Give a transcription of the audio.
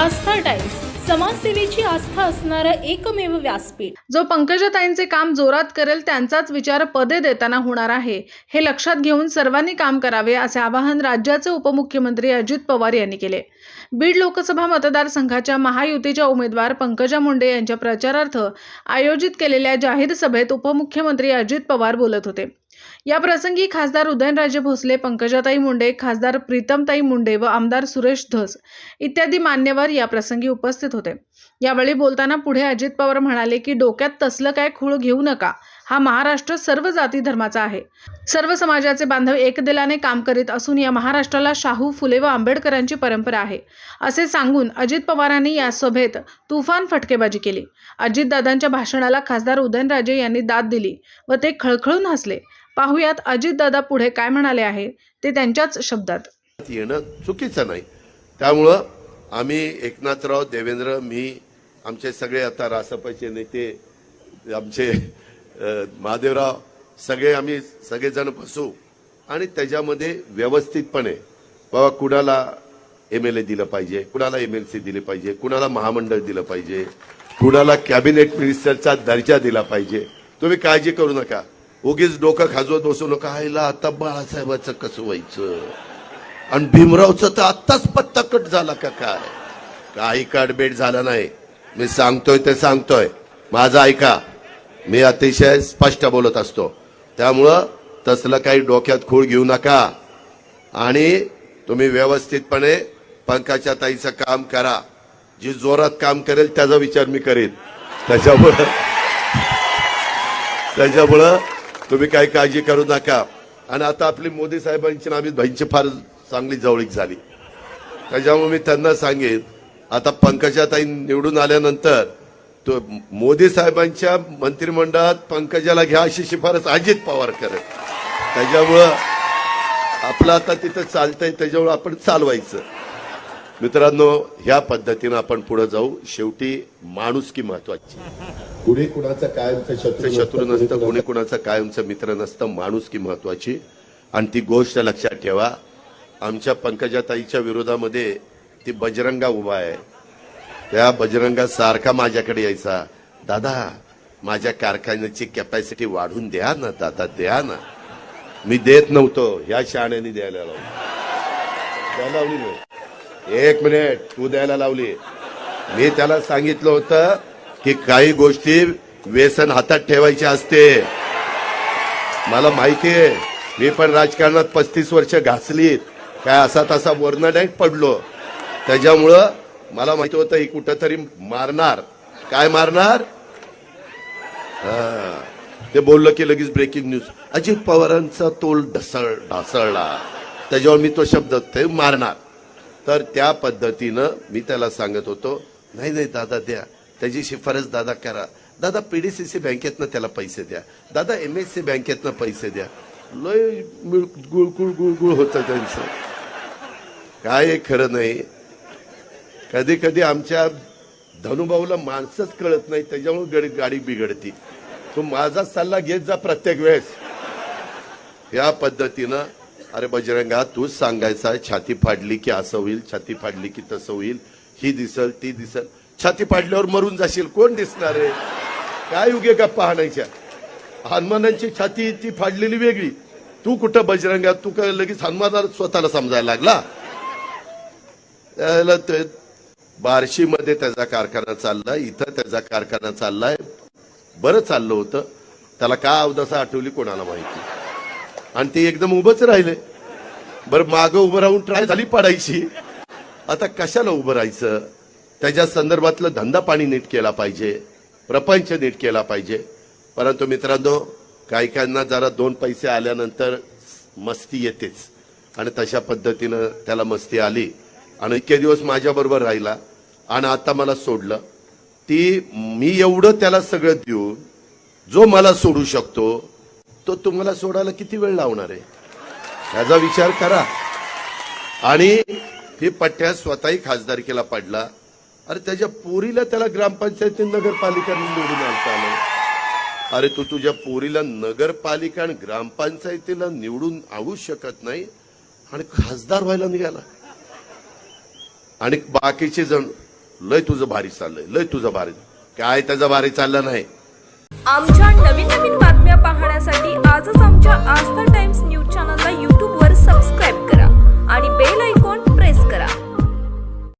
आस्था times समाजसेवेची आस्था असणारं एकमेव व्यासपीठ. जो पंकजाताईंचे काम जोरात करेल त्यांचाच विचार पदे देताना होणार आहे. हे लक्षात घेऊन सर्वांनी काम करावे असे आवाहन राज्याचे उपमुख्यमंत्री अजित पवार यांनी केले. बीड लोकसभा मतदारसंघाच्या महायुतीच्या उमेदवार पंकजा मुंडे यांच्या प्रचारार्थ आयोजित केलेल्या जाहीर सभेत उपमुख्यमंत्री अजित पवार बोलत होते. या प्रसंगी खासदार उदयनराजे भोसले पंकजाताई मुंडे खासदार प्रीतमताई मुंडे व आमदार सुरेश धस इत्यादी मान्यवर या प्रसंगी उपस्थित होते. यावेळी बोलताना पुढे अजित पवार म्हणाले की डोक्यात तसलं काय खूळ घेऊ नका. हा महाराष्ट्र सर्व जाती धर्माचा आहे. सर्व समाजाचे बांधव एकदिलाने काम करीत असून या महाराष्ट्राला शाहू फुले व आंबेडकरांची परंपरा आहे. असे सांगून अजित पवारांनी या सभेत तुफान फटकेबाजी केली. अजितदादांच्या भाषणाला खासदार उदयनराजे यांनी दाद दिली व ते खळखळून हसले. पाहुयात अजितदादा पुढे काय म्हणाले आहे ते त्यांच्याच शब्दात. येणं चुकीचं नाही. त्यामुळं आम्ही एकनाथराव देवेंद्र मी आमचे सगळे आता रासपाचे नेते आमचे महादेवराव सगळे आम्ही सगळेजण बसू आणि त्याच्यामध्ये व्यवस्थितपणे बाबा कुणाला एम एल ए दिलं पाहिजे कुणाला एम एल सी दिली पाहिजे कुणाला महामंडळ दिलं पाहिजे कुणाला कॅबिनेट मिनिस्टरचा दर्जा दिला पाहिजे. तुम्ही काळजी करू नका. उगीच डोकं खाजवत बसू नका. आईला आता बाळासाहेबाचं कसं व्हायचं? आणि भीमरावचं तर आत्ताच पत्ता कट झाला का काय? काही काटबेट झाला नाही? मी सांगतोय ते सांगतोय. माझं ऐका. मी अतिशय स्पष्ट बोलत असतो. त्यामुळं तसलं काही डोक्यात खूळ घेऊ नका. आणि तुम्ही व्यवस्थितपणे पंकाच्या ताईचं काम करा. जी जोरात काम करेल त्याचा विचार मी करेन. त्याच्यामुळं त्याच्यामुळं तुम्ही काही काळजी करू नका. आणि आता आपली मोदी साहेबांची आम्ही अमित भाईंची फार चांगली जवळीक झाली. त्याच्यामुळे मी त्यांना सांगेन आता पंकजाताई निवडून आल्यानंतर तो मोदी साहेबांच्या मंत्रिमंडळात पंकजाला घ्या अशी शिफारस अजित पवार करत त्याच्यामुळं आपलं आता तिथं चालतंय त्याच्यामुळं आपण चालवायचं. मित्रांनो ह्या पद्धतीनं आपण पुढे जाऊ. शेवटी माणुसकी महत्वाची. कुणी कुणाचा कायमचा शत्रू शत्रू नसतं कुणी कुणाचा कायमचा मित्र नसतं माणुसकी महत्वाची. आणि ती गोष्ट लक्षात ठेवा आमच्या पंकजाताईच्या विरोधामध्ये ती बजरंगा उभा आहे. त्या बजरंगा सारखा माझ्याकडे यायचा दादा माझ्या कारखान्याची कॅपॅसिटी वाढवून द्या ना दादा द्या ना. मी देत नव्हतो ह्या शहाण्याने द्यायला लावली. द्यायला लावली मी. एक मिनिट तू द्यायला लावली. मी त्याला सांगितलं होतं की काही गोष्टी व्यसन हातात ठेवायचे असते. मला माहिती आहे मी पण राजकारणात पस्तीस वर्ष घासलीत. काय असा तसा वर्ण नाही पडलो. त्याच्यामुळं मला माहिती होतं ही कुठंतरी मारणार. काय मारणार? हा. ते बोललं की लगेच ब्रेकिंग न्यूज अजित पवारांचा तोल ढसळ ढासळला. त्याच्यावर मी तो शब्द ते मारणार. तर त्या पद्धतीनं मी त्याला सांगत होतो नाही नाही दादा द्या. त्याची शिफारस दादा करा. दादा पीडीसीसी बँकेतनं त्याला पैसे द्या. दादा एम एस सी बँकेतनं पैसे द्या. लय गुळगुळ गुळगुळ होतं त्यांचं. काय खरं नाही. कधी कधी आमच्या धनुभाऊला माणसंच कळत नाही त्याच्यामुळे गडी गाडी बिघडती. तू माझा सल्ला घेत जा प्रत्येक वेळेस. या पद्धतीनं अरे बजरंगा तूच सांगायचा छाती फाडली की असं होईल छाती फाडली की तसं होईल ही दिसल ती दिसल. छाती फाडल्यावर मरून जाशील. कोण दिसणार आहे? काय उगे का पाहण्याच्या हनुमानांची छाती ती फाडलेली वेगळी. तू कुठं बजरंगा तू काय लगेच हनुमानाला स्वतःला समजायला लागला? त्याला ते बार्शीमध्ये त्याचा कारखाना चाललाय इथं त्याचा कारखाना चाललाय. बरं चाललं होतं. त्याला का अवदसा आठवली कोणाला माहिती? आणि ते एकदम उभंच राहिले. बरं मागं उभं राहून ट्राय झाली पाडायची. आता कशाला उभं राहायचं? त्याच्या संदर्भातलं धंदा पाणी नीट केला पाहिजे प्रपंच नीट केला पाहिजे. परंतु मित्रांनो काही काहींना जरा दोन पैसे आल्यानंतर मस्ती येतेच. आणि तशा पद्धतीनं त्याला मस्ती आली. आणि इतके दिवस माझ्याबरोबर राहिला. आणि आता मला सोडलं. ती मी एवढं त्याला सगळं देऊन जो मला सोडू शकतो तो तुम्हाला सोडायला किती वेळ लावणार आहे? याचा विचार करा. आणि ही पट्ट्या स्वतःही खासदारकीला पडला. अरे त्याच्या पोरीला त्याला ग्रामपंचायती नगरपालिका निवडून आणता आलं. अरे तू तुझ्या पोरीला नगरपालिका आणि ग्रामपंचायतीला निवडून आणू शकत नाही आणि खासदार व्हायला निघाला. आणि बाकीचे जण लय तुझं भारी चाललंय लय तुझं भारी. काय त्याचा भारी चाललं नाही. आमच्या नवीन नवीन बातम्या पाहण्यासाठी आजच आमच्या आस्था टाइम्स न्यूज चॅनलला यूट्यूबवर सबस्क्राईब करा आणि बेल ऐकून